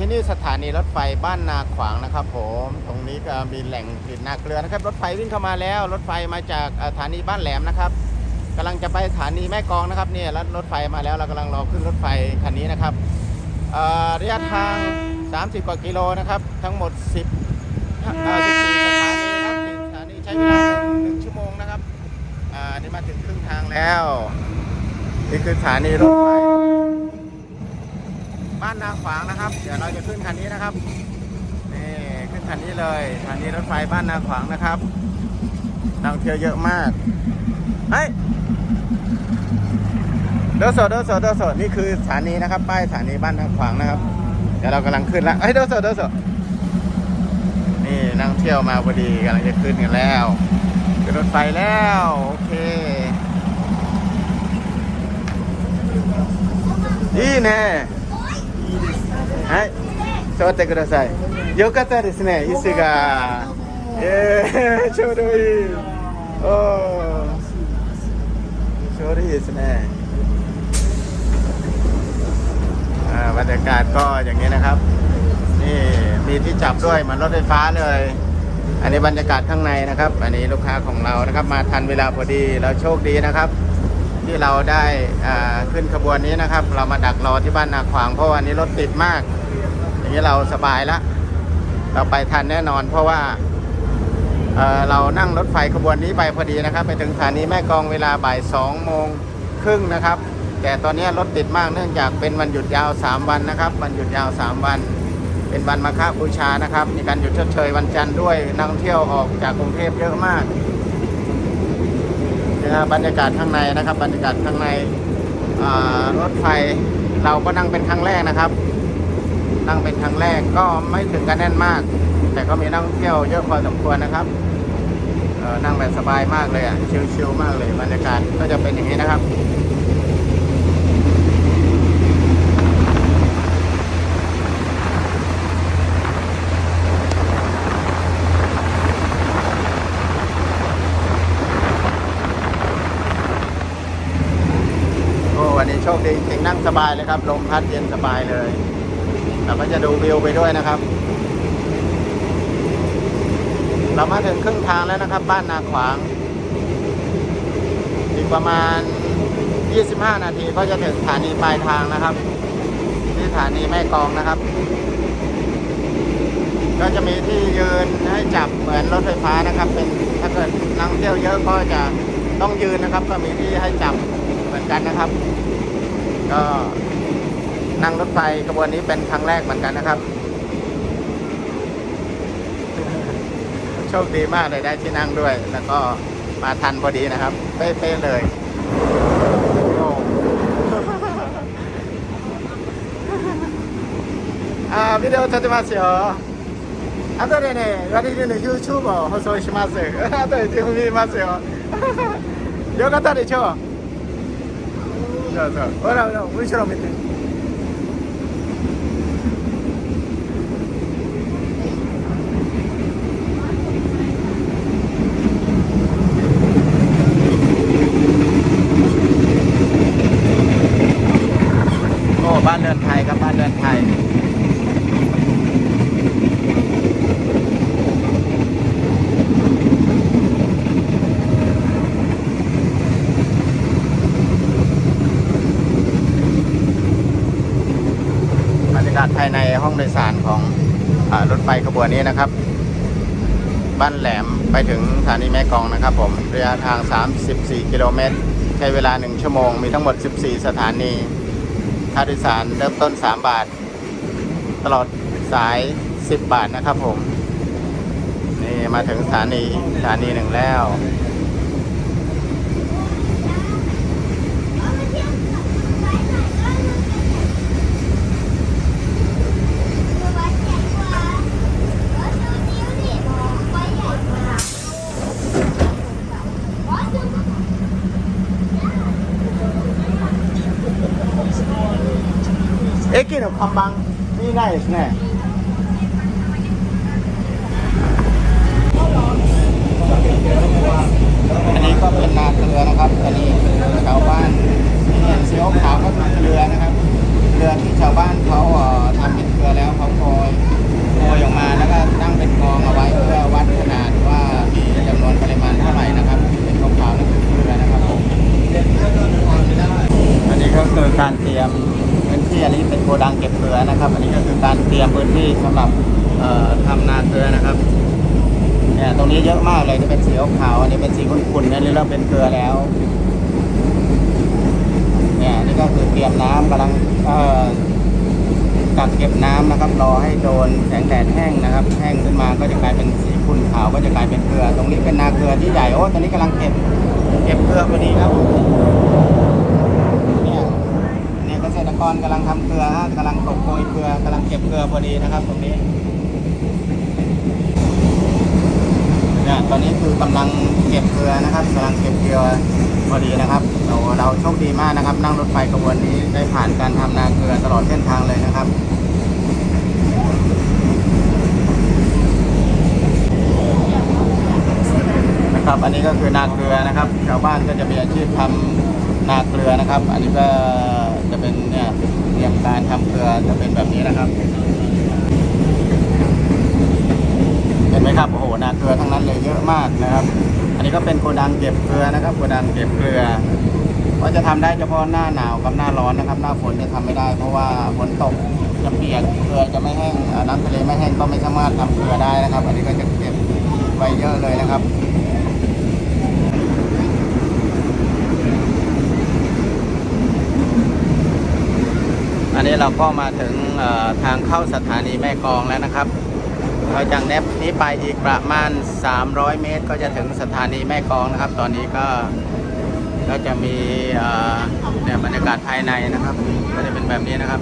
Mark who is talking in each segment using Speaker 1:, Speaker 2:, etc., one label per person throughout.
Speaker 1: ที่นี่สถานีรถไฟบ้านนาขวางนะครับ ผม ตรงนี้ก็มีแหล่งผลิตนาเกลือนะครับ รถไฟวิ่งเข้ามาแล้ว รถไฟมาจากสถานีบ้านแหลมนะครับกำลังจะไปสถานีแม่กองนะครับเนี่ยแล้วรถไฟมาแล้วเรากำลังรอขึ้นรถไฟคันนี้นะครับระยะทาง 30 กว่ากิโลนะครับ ทั้งหมด 10 14 สถานีครับสี่สถานีใช้เวลาหนึ่งชั่วโมงนะครับอ่านี่มาถึงครึ่งทางแล้วนี่คือสถานีรถไฟ บ้านนาขวางนะครับ เดี๋ยวเราจะขึ้นคันนี้นะครับนี่ขึ้นคันนี้เลยสถานีรถไฟบ้านนาขวางนะครับนักท่งเที่ยวเยอะมากเฮ้ยเดอโซเดอโซเดอโซนี่คือสถานีนะครับ ป้ายสถานีบ้านนาขวางนะครับ เดี๋ยวเรากำลังขึ้นแล้วเฮ้ยเดอโซเดอโซนี่นักท่งเที่ยวมาพอดีกำลังจะขึ้นกันแล้วขึ้นรถไฟแล้วโอเคดีแน่ はい座ってくださいよかったですね椅子がえー、ちょうどいいおーちょうどいいですねอ่าบรรยากาศก็อย่างนี้นะครับ นี่มีที่จับด้วยเหมือนรถไฟฟ้าเลย อันนี้บรรยากาศข้างในนะครับ อันนี้ลูกค้าของเรานะครับ มาทันเวลาพอดีเราโชคดีนะครับ ที่เราได้ขึ้นขบวนนี้นะครับ เรามาดักรอที่บ้านนาขวางเพราะวันนี้รถติดมาก อย่างนี้เราสบายละเราไปทันแน่นอน เพราะว่าเเรานั่งรถไฟขบวนนี้ไปพอดีนะครับ ไปถึงสถานีแม่กองเวลาบ่ายสองโมงครึ่งนะครับ แต่ตอนนี้รถติดมากเนื่องจากเป็นวันหยุดยาว 3 วันนะครับวันหยุดยาว 3 วัน เป็นวันมาฆบูชานะครับ มีการหยุดชดเชยวันจันทร์ด้วยนักท่องเที่ยวออกจากกรุงเทพเยอะมาก นะฮะบรรยากาศข้างในนะครับ บรรยากาศข้างในรถไฟเราก็นั่งเป็นครั้งแรกนะครับ นั่งเป็นครั้งแรกก็ไม่ถึงกันแน่นมาก แต่ก็มีนักท่องเที่ยวเยอะพอสมควรนะครับนั่งแบบสบายมากเลยอะชิลๆมากเลยบรรยากาศก็จะเป็นอย่างนี้นะครับ โอ้วันนี้โชคดีจริงๆ นั่งสบายเลยครับ ลมพัดเย็นสบายเลยแต่ก็จะดูวิวไปด้วยนะครับ เรามาถึงครึ่งทางแล้วนะครับ บ้านนาขวาง อีกประมาณ 25 นาทีก็จะถึงสถานีปลายทางนะครับ ที่สถานีแม่กองนะครับ ก็จะมีที่ยืนให้จับเหมือนรถไฟฟ้านะครับ เป็นถ้าเกิดนักท่งเที่ยวเยอะก็จะต้องยืนนะครับ ก็มีที่ให้จับเหมือนกันนะครับ ก็นั่งรถไฟขบวนนี้เป็นครั้งแรกเหมือนกันนะครับ โชคดีมากเลยได้ที่นั่งด้วย แล้วก็มาทันพอดีนะครับ เป๊ะๆเลยโอ้ あービデオ撮ってますよ。後でね、割りね、YouTube を放送します。後で全部見ますよ。よかったでしょそう 자, 자. 어 라, 어 라, 우리처럼 밑 에. 어, 만년 타이가 만년 타 이. ภายในห้องโดยสารของอรถไฟขบวนนี้นะครับ บ้านแหลมไปถึงสถานีแม่กองนะครับ ผมระยะทาง 34 กิโลเมตรใช้เวลา 1 ชั่วโมง มีทั้งหมด 14 สถานี ค่าโดยสารเริ่มต้น 3 บาท ตลอดสาย 10 บาทนะครับผม นี่มาถึงสถานีสถานีหนึ่งแล้ว น่อันนี้ก็เป็นนาเรือนะครับอันนี้คือชาวบ้านเห็นเสียวขาวก็คือเรือนะครับเรือที่ชาวบ้านเขาทำเป็นเรือแล้วเขาโอยโอยออกมาแล้วก็ตั้งเป็นกองเอาไว้เพื่อวัดขนาดว่ามีจำนวนปริมาณเท่าไหร่นะครับเป็นขาวๆนั่นคือเรือนะครับผมอันนี้ก็คือการเตรียม พื้นที่สำหรับเอ่อทำนาเกลือนะครับเนี่ยตรงนี้เยอะมากเลยที่เป็นสีขาวอันนี้เป็นสีขุ่นๆเนี่ยเริ่มเป็นเกลือแล้วเนี่ยนี่ก็คือเตรียมน้ำกำลังกักเก็บน้ำนะครับ รอให้โดนแสงแดดแห้งนะครับ แห้งขึ้นมาก็จะกลายเป็นสีขุ่นขาวก็จะกลายเป็นเกลือ ตรงนี้เป็นนาเกลือที่ใหญ่โอ้ตอนนี้กำลังเก็บเก็บเกลือพอดีครับ เนี่ยเนี่ยเกษตรกรกำลังทำเกลือฮะกำลังตกโกยเกลือกำลังเก็บเกลือพอดีนะครับ ตรงนี้เนี่ยตอนนี้คือกำลังเก็บเกลือนะครับกำลังเก็บเกลือพอดีนะครับเราเราโชคดีมากนะครับ นั่งรถไฟขบวนนี้ได้ผ่านการทำนาเกลือตลอดเส้นทางเลยนะครับนะครับอันนี้ก็คือนาเกลือนะครับชาวบ้านก็จะมีอาชีพทำนาเกลือนะครับ อันนี้ก็ จะเป็นเนี่ยเตรียมการทำเกลือจะเป็นแบบนี้นะครับเห็นไหมครับโอ้โหนาเกลือทั้งนั้นเลยเยอะมากนะครับ อันนี้ก็เป็นโกดังเก็บเกลือนะครับโกดังเก็บเกลือว่าจะทำได้เฉพาะหน้าหนาวกับหน้าร้อนนะครับ หน้าฝนจะทำไม่ได้ เพราะว่าฝนตกจะเปียกเกลือจะไม่แห้งน้ำทะเลไม่แห้งก็ไม่สามารถทำเกลือได้นะครับ อันนี้ก็จะเก็บไว้เยอะเลยนะครับ อันนี้เราก็มาถึงทางเข้าสถานีแม่กองแล้วนะครับเราจากแนบนี้ไปอีกประมาณ 300 เมตร ก็จะถึงสถานีแม่กองนะครับ ตอนนี้ก็ก็จะมีเนี่ยบรรยากาศภายในนะครับ ก็จะเป็นแบบนี้นะครับ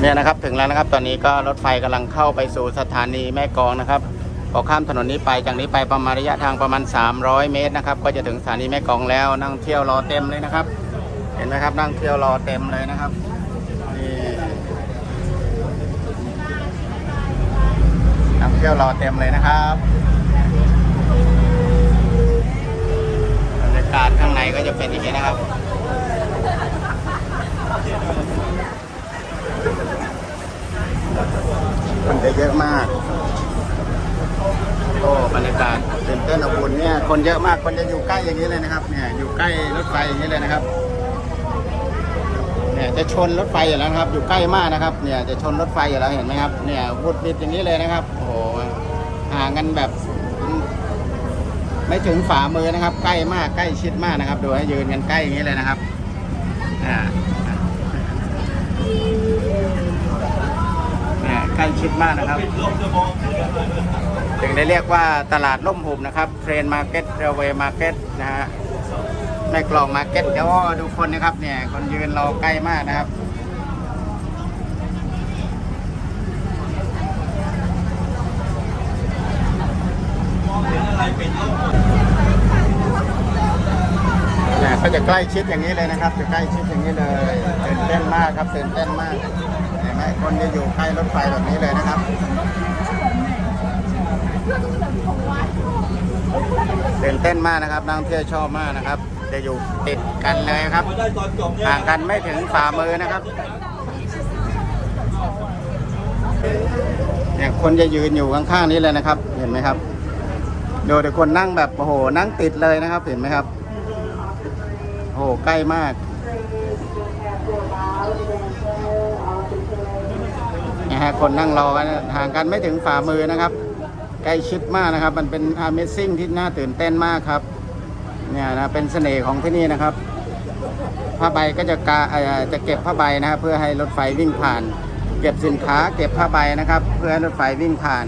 Speaker 1: เนี่ยนะครับถึงแล้วนะครับ ตอนนี้ก็รถไฟกำลังเข้าไปสู่สถานีแม่กองนะครับ พอข้ามถนนนี้ไปจากนี้ไปประมาณระยะทางประมาณ 300 เมตรนะครับ ก็จะถึงสถานีแม่กองแล้วนั่งเที่ยวรอเต็มเลยนะครับ เห็นไหมครับนั่งเที่ยวรอเต็มเลยนะครับนี่นั่งเที่ยวรอเต็มเลยนะครับบรรยากาศข้างในก็จะเป็นอย่างนี้นะครับคนจะเยอะมาก โอ้บรรยากาศตื่นเต้นอบอุ่นเนี่ยคนเยอะมากคนจะอยู่ใกล้อย่างนี้เลยนะครับเนี่ยอยู่ใกล้รถไฟอย่างนี้เลยนะครับเนี่ยจะชนรถไฟอยู่แล้วนะครับ อยู่ใกล้มากนะครับเนี่ยจะชนรถไฟอยู่แล้วเห็นไหมครับเนี่ยวุดบิดอย่างนี้เลยนะครับ โอ้โหห่างกันแบบไม่ถึงฝ่ามือนะครับ ใกล้มากใกล้ชิดมากนะครับดูให้ยืนกันใกล้อย่างนี้เลยนะครับอ่าเนี่ยใกล้ชิดมากนะครับ ถึงได้เรียกว่าตลาดล่มหุบนะครับเทรนมาร์เก็ตเรเวย์มาร์เก็ตนะฮะแม่กลองมาร์เก็ตเดี๋ยวดูคนนะครับเนี่ยคนยืนรอใกล้มากนะครับเนี่ยก็จะใกล้ชิดอย่างนี้เลยนะครับ จะใกล้ชิดอย่างนี้เลยตื่นเต้นมากครับตื่นเต้นมากเห็นไหมคนจะอยู่ใกล้รถไฟแบบนี้เลยนะครับ ตื่นเต้นมากนะครับนักท่องเที่ยวชอบมากนะครับ จะอยู่ติดกันเลยครับห่างกันไม่ถึงฝ่ามือนะครับเนี่ยคนจะยืนอยู่ข้างๆนี้เลยนะครับ เห็นไหมครับดูแต่คนนั่งแบบโอ้โหนั่งติดเลยนะครับ เห็นไหมครับโอ้โหใกล้มากนะฮะคนนั่งรอกันห่างกันไม่ถึงฝ่ามือนะครับ ใกล้ชิดมากนะครับ มันเป็น Amazing ที่น่าตื่นเต้นมากครับ เนี่ยนะ เป็นเสน่ห์ของที่นี่นะครับ ผ้าใบก็จะกาจะเก็บผ้าใบนะครับ เพื่อให้รถไฟวิ่งผ่าน เก็บสินค้า เก็บผ้าใบนะครับ เพื่อให้รถไฟวิ่งผ่าน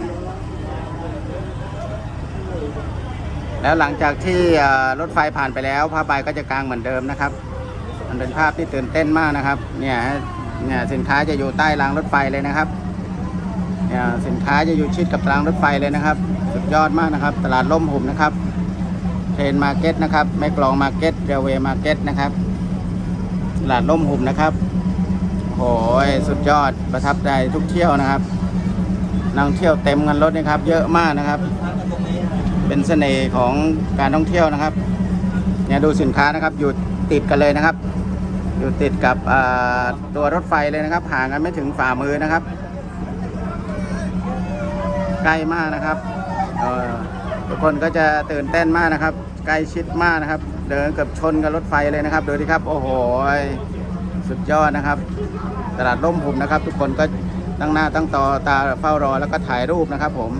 Speaker 1: แล้วหลังจากที่รถไฟผ่านไปแล้ว ผ้าใบก็จะกางเหมือนเดิมนะครับ มันเป็นภาพที่ตื่นเต้นมากนะครับ เนี่ยเนี่ยสินค้าจะอยู่ใต้รางรถไฟเลยนะครับ สินค้าจะอยู่ชิดกับรางรถไฟเลยนะครับ สุดยอดมากนะครับ ตลาดล่มหุบนะครับเทรนมาร์เก็ตนะครับแม่กลองมาร์เก็ตเรเวย์มาร์เก็ตนะครับตลาดล่มหุบนะครับโอ้ยสุดยอดประทับใจทุกเที่ยวนะครับนักท่งเที่ยวเต็มกันรถนะครับ เยอะมากนะครับ เป็นเสน่ห์ของการท่องเที่ยวนะครับเนี่ยดูสินค้านะครับอยู่ติดกันเลยนะครับ อยู่ติดกับตัวรถไฟเลยนะครับห่างกันไม่ถึงฝ่ามือนะครับ ใกล้มากนะครับทุกคนก็จะตื่นเต้นมากนะครับ ใกล้ชิดมากนะครับ เดินเกือบชนกับรถไฟเลยนะครับดูดิครับ โอ้โหสุดยอดนะครับ ตลาดร่มหุบนะครับ ทุกคนก็ตั้งหน้าตั้งตาตาเฝ้ารอแล้วก็ถ่ายรูปนะครับ ผม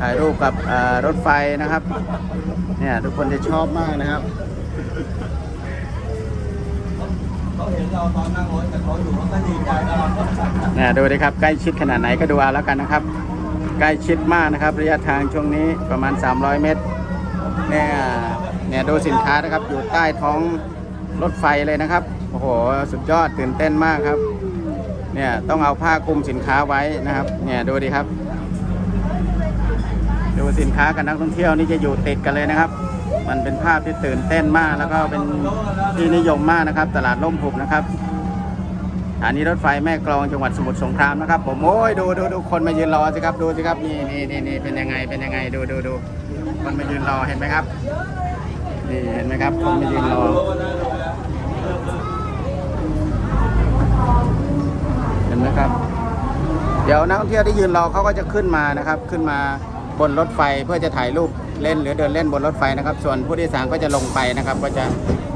Speaker 1: ถ่ายรูปกับรถไฟนะครับ เนี่ยทุกคนจะชอบมากนะครับ
Speaker 2: เห็นเราตอนนั่งรถแต่เขาอยู่เขาก็ดีใจตลอด
Speaker 1: เนี่ยดูดิครับใกล้ชิดขนาดไหนก็ดูเอาแล้วกันนะครับ ใกล้ชิดมากนะครับ ระยะทางช่วงนี้ประมาณ 300 เมตรเนี่ยเนี่ยดูสินค้านะครับอยู่ใต้ท้องรถไฟเลยนะครับโอ้โหสุดยอดตื่นเต้นมากครับเนี่ยต้องเอาผ้าคลุมสินค้าไว้นะครับเนี่ยดูดิครับ ดูสินค้ากับนักท่องเที่ยวนี่จะอยู่ติดกันเลยนะครับ มันเป็นภาพที่ตื่นเต้นมากแล้วก็เป็นที่นิยมมากนะครับ ตลาดล่มหุบนะครับ สถานีรถไฟแม่กลองจังหวัดสมุทรสงครามนะครับ ผมโอ้ยดูดูดูคนมายืนรอสิครับดูสิครับนี่นี่นี่นี่เป็นยังไงเป็นยังไงดูดูดูคนมายืนรอเห็นไหมครับนี่เห็นไหมครับคนมายืนรอเห็นไหมครับ เดี๋ยวนักท่องเที่ยวที่ยืนรอเขาก็จะขึ้นมานะครับ ขึ้นมาบนรถไฟเพื่อจะถ่ายรูป เล่นหรือเดินเล่นบนรถไฟนะครับ ส่วนผู้โดยสารก็จะลงไปนะครับ ก็จะ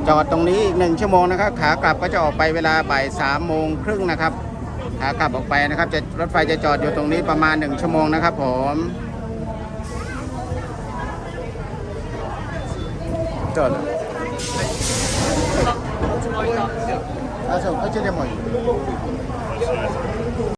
Speaker 1: จอดตรงนี้อีกหนึ่งชั่วโมงนะครับ ขากลับก็จะออกไปเวลาบ่ายสามโมงครึ่งนะครับขากลับออกไปนะครับ จะรถไฟจะจอดอยู่ตรงนี้ประมาณหนึ่งชั่วโมงนะครับ ผมจอด Ah, so, ¿qué tenemos ahí?